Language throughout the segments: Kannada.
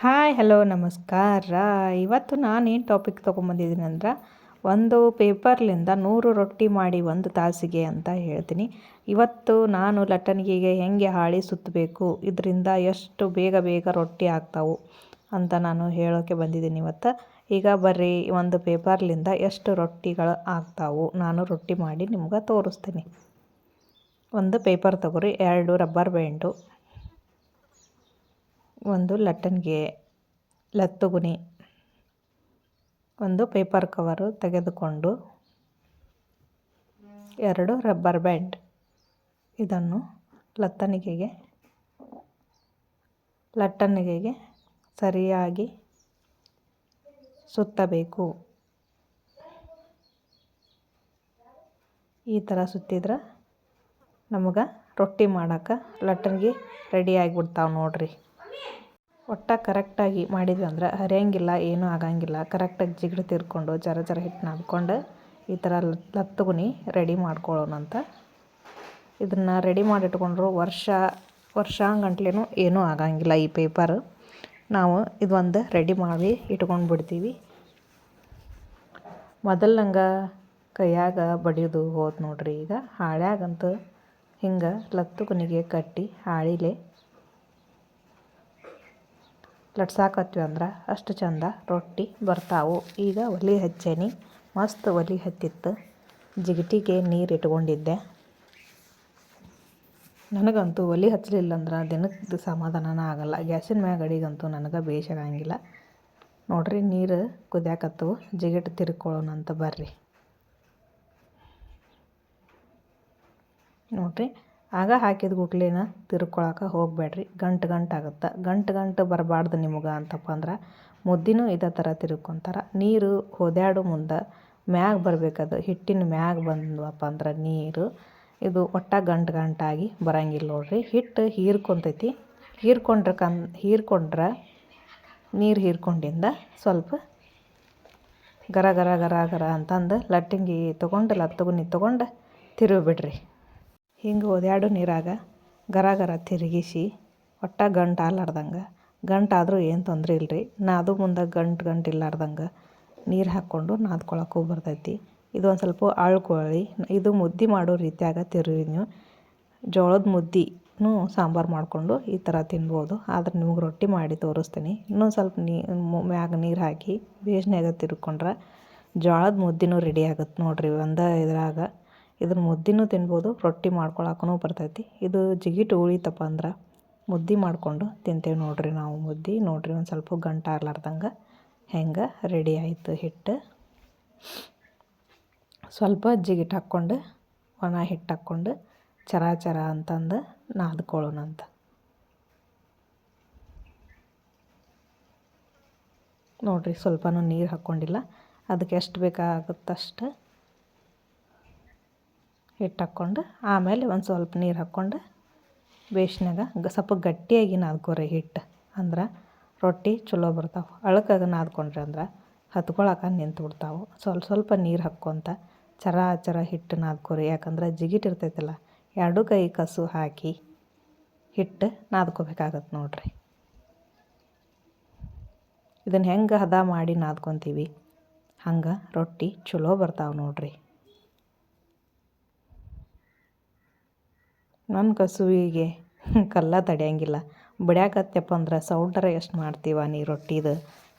ಹಾಯ್ ಹಲೋ ನಮಸ್ಕಾರ. ಇವತ್ತು ನಾನು ಏನು ಟಾಪಿಕ್ ತೊಗೊಂಬಂದಿದ್ದೀನಿ ಅಂದ್ರೆ, ಒಂದು ಪೇಪರ್ಲಿಂದ ನೂರು ರೊಟ್ಟಿ ಮಾಡಿ ಒಂದು ತಾಸಿಗೆ ಅಂತ ಹೇಳ್ತೀನಿ. ಇವತ್ತು ನಾನು ಲಟ್ಟಣಿಗೆಗೆ ಹೆಂಗೆ ಹಾಳಿ ಸುತ್ತಬೇಕು ಇದರಿಂದ ಎಷ್ಟು ಬೇಗ ಬೇಗ ರೊಟ್ಟಿ ಆಗ್ತಾವು ಅಂತ ನಾನು ಹೇಳೋಕ್ಕೆ ಬಂದಿದ್ದೀನಿ ಇವತ್ತು. ಈಗ ಬರ್ರಿ, ಒಂದು ಪೇಪರ್ಲಿಂದ ಎಷ್ಟು ರೊಟ್ಟಿಗಳು ಆಗ್ತಾವು ನಾನು ರೊಟ್ಟಿ ಮಾಡಿ ನಿಮ್ಗೆ ತೋರಿಸ್ತೀನಿ. ಒಂದು ಪೇಪರ್ ತಗೋರಿ, ಎರಡು ರಬ್ಬರ್ ಬ್ಯಾಂಡು ಒಂದು ಲಟ್ಟಣಿಗೆ ಲತ್ತುಗುನಿ ಒಂದು ಪೇಪರ್ ಕವರು ತೆಗೆದುಕೊಂಡು ಎರಡು ರಬ್ಬರ್ ಬ್ಯಾಂಡ್ ಇದನ್ನು ಲತ್ತಣಿಗೆಗೆ ಲಟ್ಟಣಿಗೆಗೆ ಸರಿಯಾಗಿ ಸುತ್ತಬೇಕು. ಈ ಥರ ಸುತ್ತಿದ್ರೆ ನಮಗೆ ರೊಟ್ಟಿ ಮಾಡೋಕೆ ಲಟ್ಟಣಿಗೆ ರೆಡಿ ಆಗಿಬಿಡ್ತಾವೆ ನೋಡಿರಿ. ಒಟ್ಟು ಕರೆಕ್ಟಾಗಿ ಮಾಡಿದ್ವಿ ಅಂದ್ರೆ ಹರಿಯಂಗಿಲ್ಲ, ಏನೂ ಆಗಂಗಿಲ್ಲ. ಕರೆಕ್ಟಾಗಿ ಜಿಗಿಡು ತಿರ್ಕೊಂಡು ಜರ ಜರ ಹಿಟ್ಟು ನಾದ್ಕೊಂಡು ಈ ಥರ ಲತ್ತುಗುನಿ ರೆಡಿ ಮಾಡ್ಕೊಳ್ಳೋಣಂತ ಇದನ್ನು ರೆಡಿ ಮಾಡಿಟ್ಕೊಂಡ್ರು ವರ್ಷ, ವರ್ಷಾಂಗಂಟ್ಲೇನು ಏನೂ ಆಗಂಗಿಲ್ಲ ಈ ಪೇಪರ್ ನಾವು ಇದೊಂದು ರೆಡಿ ಮಾಡಿ ಇಟ್ಕೊಂಡು ಬಿಡ್ತೀವಿ ಮೊದಲಂಗೆ ಕೈಯಾಗ ಬಡಿಯೋದು ಹೋದ್ ನೋಡ್ರಿ ಈಗ. ಹಾಳ್ಯಾಗಂತೂ ಹಿಂಗೆ ಲತ್ತುಗುನಿಗೆ ಕಟ್ಟಿ ಹಾಳಿಲೆ ಲಟ್ಸಾಕತ್ವಿ ಅಂದ್ರೆ ಅಷ್ಟು ಚಂದ ರೊಟ್ಟಿ ಬರ್ತಾವು. ಈಗ ಒಲೆ ಹಚ್ಚೇನಿ. ಮಸ್ತ್ ಒಲೆ ಹತ್ತಿತ್ತು. ಜಿಗಟಿಗೆ ನೀರು ಇಟ್ಕೊಂಡಿದ್ದೆ. ನನಗಂತೂ ಒಲೆ ಹಚ್ಚಲಿಲ್ಲ ಅಂದ್ರೆ ದಿನಕ್ಕೆ ಸಮಾಧಾನನೇ ಆಗಲ್ಲ. ಗ್ಯಾಸಿನ ಮ್ಯಾಗ ಅಡಿಗಂತೂ ನನಗೆ ಬೇಷಾಗಂಗಿಲ್ಲ. ನೋಡ್ರಿ ನೀರು ಕುದಿಯಾಕತ್ತವು. ಜಿಗಿಟ್ ತಿರ್ಕೊಳ್ಳೋಣ ಅಂತ ಬರ್ರಿ. ನೋಡ್ರಿ. ಆಗ ಹಾಕಿದ ಗುಟ್ಲಿನ ತಿರ್ಕೊಳಕ್ಕೆ ಹೋಗಬೇಡ್ರಿ. ಗಂಟು ಗಂಟು ಆಗುತ್ತೆ. ಗಂಟು ಗಂಟು ಬರಬಾರ್ದು ನಿಮ್ಗೆ ಅಂತಪ್ಪ ಅಂದ್ರೆ ಮುದ್ದಿನೂ ಇದೇ ಥರ ತಿರ್ಕೊತಾರೆ. ನೀರು ಹೋದ್ಯಾಡು ಮುಂದೆ ಮ್ಯಾಗ ಬರಬೇಕದು. ಹಿಟ್ಟಿನ ಮ್ಯಾಗ ಬಂದ್ವಪ್ಪ ಅಂದ್ರೆ ನೀರು ಇದು ಒಟ್ಟ ಗಂಟು ಗಂಟಾಗಿ ಬರಂಗಿಲ್ಲ ನೋಡ್ರಿ. ಹಿಟ್ಟು ಹೀರ್ಕೊಂತೈತಿ. ಹೀರ್ಕೊಂಡ್ರೆ ಕನ್ ಹೀರ್ಕೊಂಡ್ರೆ ನೀರು ಹೀರ್ಕೊಂಡಿಂದ ಸ್ವಲ್ಪ ಗರ ಗರ ಗರ ಗರ ಅಂತಂದು ಲಟ್ಟಿಂಗಿ ತೊಗೊಂಡು ಲತ್ತಗುನಿ ತೊಗೊಂಡು ತಿರುವಿ ಬಿಡ್ರಿ ಹಿಂಗೆ ಒದ್ಯಾಡು ನೀರಾಗ ಗರ ಗರ ತಿರುಗಿಸಿ ಒಟ್ಟ ಗಂಟು ಆಲಾರ್ದಂಗೆ ಗಂಟಾದರೂ ಏನು ತೊಂದರೆ ಇಲ್ಲರಿ ನಾದು ಮುಂದೆ ಗಂಟು ಗಂಟು ಇಲ್ಲಾರ್ದಂಗೆ ನೀರು ಹಾಕ್ಕೊಂಡು ನಾದ್ಕೊಳಕ್ಕೂ ಬರ್ತೈತಿ. ಇದು ಒಂದು ಸ್ವಲ್ಪ ಅಳ್ಕೊಳ್ಳಿ ಇದು ಮುದ್ದೆ ಮಾಡೋ ರೀತಿಯಾಗ ನೀವು. ಜೋಳದ ಮುದ್ದೆನೂ ಸಾಂಬಾರು ಮಾಡಿಕೊಂಡು ಈ ಥರ ತಿನ್ಬೋದು. ಆದ್ರೆ ನಿಮ್ಗೆ ರೊಟ್ಟಿ ಮಾಡಿ ತೋರಿಸ್ತೀನಿ. ಇನ್ನೊಂದು ಸ್ವಲ್ಪ ನೀ ಮ್ಯಾಗ ನೀರು ಹಾಕಿ ಬೇಸ್ನ್ಯಾಗ ತಿರ್ಕೊಂಡ್ರೆ ಜೋಳದ ಮುದ್ದೆನೂ ರೆಡಿ ಆಗುತ್ತೆ ನೋಡಿರಿ ಒಂದು ಇದ್ರಾಗ. ಇದ್ರ ಮುದ್ದೆನೂ ತಿನ್ಬೋದು, ರೊಟ್ಟಿ ಮಾಡ್ಕೊಳಕ್ಕೂ ಬರ್ತೈತಿ. ಇದು ಜಿಗಿಟು ಉಳಿತಪ್ಪ ಅಂದ್ರೆ ಮುದ್ದೆ ಮಾಡಿಕೊಂಡು ತಿಂತೇವೆ ನೋಡಿರಿ ನಾವು ಮುದ್ದೆ. ನೋಡಿರಿ ಒಂದು ಸ್ವಲ್ಪ ಗಂಟು ಆಗ್ಲಾರ್ದಂಗೆ ಹೆಂಗೆ ರೆಡಿ ಆಯಿತು ಹಿಟ್ಟು. ಸ್ವಲ್ಪ ಜಿಗಿಟ್ ಹಾಕ್ಕೊಂಡು, ಒಣ ಹಿಟ್ಟು ಹಾಕ್ಕೊಂಡು ಚರ ಚರ ಅಂತಂದು ನಾದ್ಕೊಳ್ಳೋಣಂತ ನೋಡಿರಿ ಸ್ವಲ್ಪನೂ ನೀರು ಹಾಕ್ಕೊಂಡಿಲ್ಲ ಅದಕ್ಕೆ ಎಷ್ಟು ಬೇಕಾಗುತ್ತಷ್ಟು ಹಿಟ್ಟು ಹಾಕ್ಕೊಂಡು ಆಮೇಲೆ ಒಂದು ಸ್ವಲ್ಪ ನೀರು ಹಾಕ್ಕೊಂಡು ಬೇಸ್ನ್ಯಾಗ ಗ ಸ್ವಲ್ಪ ಗಟ್ಟಿಯಾಗಿ ನಾದ್ಕೊರಿ ಹಿಟ್ಟು. ಅಂದ್ರೆ ರೊಟ್ಟಿ ಚಲೋ ಬರ್ತಾವೆ. ಅಳಕಾಗ ನಾದ್ಕೊಂಡ್ರಿ ಅಂದ್ರೆ ಹತ್ಕೊಳಕ್ಕೆ ನಿಂತು ಬಿಡ್ತಾವೆ ಸ್ವಲ್ಪ ಸ್ವಲ್ಪ ನೀರು ಹಾಕ್ಕೊತ ಚರ ಚರ ಹಿಟ್ಟು ನಾದ್ಕೊರಿ. ಯಾಕಂದ್ರೆ ಜಿಗಿಟ್ ಇರ್ತೈತಲ್ಲ, ಎರಡು ಕೈ ಕಸು ಹಾಕಿ ಹಿಟ್ಟು ನಾದ್ಕೋಬೇಕಾಗತ್ತೆ ನೋಡ್ರಿ. ಇದನ್ನು ಹೆಂಗೆ ಹದ ಮಾಡಿ ನಾದ್ಕೊತೀವಿ? ಹಂಗೆ ರೊಟ್ಟಿ ಚಲೋ ಬರ್ತಾವೆ ನೋಡಿರಿ. ನನ್ನ ಕಸುವಿಗೆ ಕಲ್ಲ ತಡೆಯಂಗಿಲ್ಲ. ಬಿಡ್ಯಾಕತ್ತಪ್ಪ ಅಂದ್ರೆ ಸೌಂಡರ ಎಷ್ಟು ಮಾಡ್ತೀವ ನೀ ರೊಟ್ಟಿದು?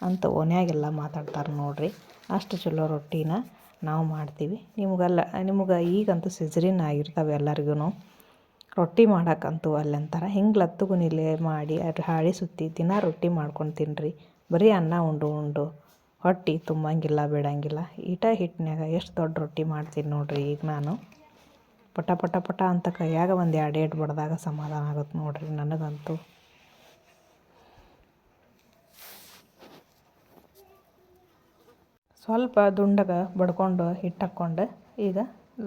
ಅಂತ ಓನ್ಯಾಗೆಲ್ಲ ಮಾತಾಡ್ತಾರೆ ನೋಡಿರಿ. ಅಷ್ಟು ಚಲೋ ರೊಟ್ಟಿನ ನಾವು ಮಾಡ್ತೀವಿ. ನಿಮ್ಗೆಲ್ಲ, ನಿಮ್ಗೆ ಈಗಂತೂ ಸಿಜರಿನ್ ಆಗಿರ್ತಾವೆ ಎಲ್ಲರಿಗೂ ರೊಟ್ಟಿ ಮಾಡೋಕ್ಕಂತೂ ಅಲ್ಲಂತಾರೆ. ಹಿಂಗೆ ಲತ್ತುಗುನಿಲೆ ಮಾಡಿ ಅದು ಹಾಳಿ ಸುತ್ತಿ ದಿನ ರೊಟ್ಟಿ ಮಾಡ್ಕೊಂಡು ತಿನ್ನಿರಿ ಬರೀ ಅನ್ನ ಉಂಡು ಉಂಡು. ಹೊಟ್ಟೆ ತುಂಬಂಗಿಲ್ಲ, ಬಿಡಂಗಿಲ್ಲ. ಈಟ ಹಿಟ್ಟಿನಾಗ ಎಷ್ಟು ದೊಡ್ಡ ರೊಟ್ಟಿ ಮಾಡ್ತೀನಿ ನೋಡಿರಿ ಈಗ ನಾನು. ಪಟ ಪಟ ಪಟ ಅಂತ ಕೈಯಾಗ ಒಂದು ಎರಡು ಏಟು ಬಡ್ದಾಗ ಸಮಾಧಾನ ಆಗುತ್ತೆ ನೋಡ್ರಿ ನನಗಂತೂ. ಸ್ವಲ್ಪ ದುಂಡಗೆ ಬಡ್ಕೊಂಡು ಹಿಟ್ಟು ಹಾಕ್ಕೊಂಡು ಈಗ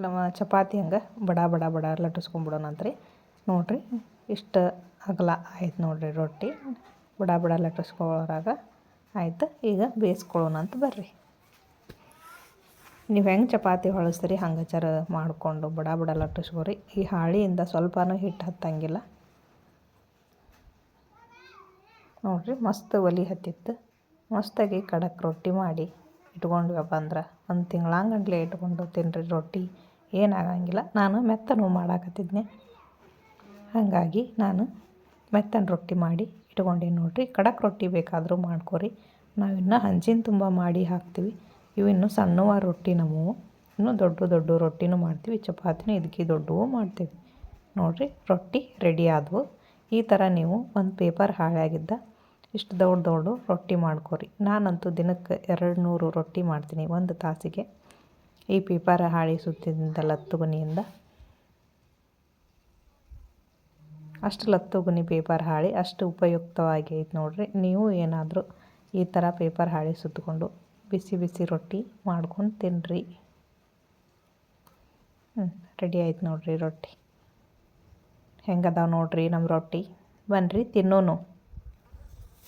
ನಮ್ಮ ಚಪಾತಿ ಹಂಗೆ ಬಡ ಬಡ ಬಡ ಲಟ್ಟಿಸ್ಕೊಂಡ್ಬಿಡೋಣಂತ್ರಿ ನೋಡ್ರಿ ಇಷ್ಟು ಅಗಲ ಆಯ್ತು ನೋಡ್ರಿ ರೊಟ್ಟಿ. ಬಡ ಬಡ ಲಟ್ಟಿಸ್ಕೊಳ್ಳೋರಾಗ ಆಯ್ತು. ಈಗ ಬೇಯಿಸ್ಕೊಳ್ಳೋಣ ಅಂತ ಬರ್ರಿ. ನೀವು ಹೆಂಗೆ ಚಪಾತಿ ಹೊಳಸ್ತೀರಿ? ಹಂಗೆ ಚರ ಮಾಡಿಕೊಂಡು ಬಡ ಬಡ ಲಟ್ಟಿಸ್ಕೊರಿ. ಈ ಹಾಳಿಯಿಂದ ಸ್ವಲ್ಪನೂ ಹಿಟ್ಟು ಹತ್ತಂಗಿಲ್ಲ. ನೋಡಿರಿ ಮಸ್ತ್ ಒಲಿ ಹತ್ತಿತ್ತು. ಮಸ್ತಾಗಿ ಖಡಕ್ ರೊಟ್ಟಿ ಮಾಡಿ ಇಟ್ಕೊಂಡ್ವಪ್ಪ ಅಂದ್ರೆ ಒಂದು ತಿಂಗಳಂಗಂಟ್ಲೆ ಇಟ್ಕೊಂಡು ತಿನ್ನಿರಿ ರೊಟ್ಟಿ. ಏನಾಗಂಗಿಲ್ಲ. ನಾನು ಮೆತ್ತನೂ ಮಾಡಾಕತ್ತಿದ್ನೆ. ಹಾಗಾಗಿ ನಾನು ಮೆತ್ತನ ರೊಟ್ಟಿ ಮಾಡಿ ಇಟ್ಕೊಂಡೀನಿ ನೋಡಿರಿ. ಖಡಕ್ ರೊಟ್ಟಿ ಬೇಕಾದರೂ ಮಾಡ್ಕೊರಿ. ನಾವಿನ್ನೂ ಹಂಚಿನ ತುಂಬ ಮಾಡಿ ಹಾಕ್ತೀವಿ. ಇವು ಇನ್ನೂ ಸಣ್ಣವ ರೊಟ್ಟಿ ನಮ್ಮವು ಇನ್ನೂ ದೊಡ್ಡ ದೊಡ್ಡ ರೊಟ್ಟಿನೂ ಮಾಡ್ತೀವಿ. ಚಪಾತಿನೂ ಇದಕ್ಕೆ ದೊಡ್ಡವು ಮಾಡ್ತೀವಿ. ನೋಡಿರಿ, ರೊಟ್ಟಿ ರೆಡಿ ಆದವು. ಈ ಥರ ನೀವು ಒಂದು ಪೇಪರ್ ಹಾಳಾಗಿದ್ದ ಇಷ್ಟು ದೊಡ್ಡ ದೊಡ್ಡ ರೊಟ್ಟಿ ಮಾಡ್ಕೋರಿ. ನಾನಂತೂ ದಿನಕ್ಕೆ ಎರಡು ನೂರು ರೊಟ್ಟಿ ಮಾಡ್ತೀನಿ ಒಂದು ತಾಸಿಗೆ. ಈ ಪೇಪರ್ ಹಾಳಿ ಸುತ್ತಿದ್ದ ಲತ್ತುಗುನಿಯಿಂದ ಅಷ್ಟು ಲತ್ತುಗುನಿ ಪೇಪರ್ ಹಾಳಿ ಅಷ್ಟು ಉಪಯುಕ್ತವಾಗಿ ಐತೆ ನೋಡಿರಿ. ನೀವು ಏನಾದರೂ ಈ ಥರ ಪೇಪರ್ ಹಾಳಿ ಸುತ್ತಕೊಂಡು ಬಿಸಿ ಬಿಸಿ ರೊಟ್ಟಿ ಮಾಡ್ಕೊಂಡು ತಿನ್ನಿರಿ ಹ್ಞೂ ರೆಡಿ ಆಯ್ತು ನೋಡಿರಿ ರೊಟ್ಟಿ. ಹೆಂಗದಾವೆ ನೋಡಿರಿ ನಮ್ಮ ರೊಟ್ಟಿ? ಬನ್ನಿರಿ ತಿನ್ನೋನು.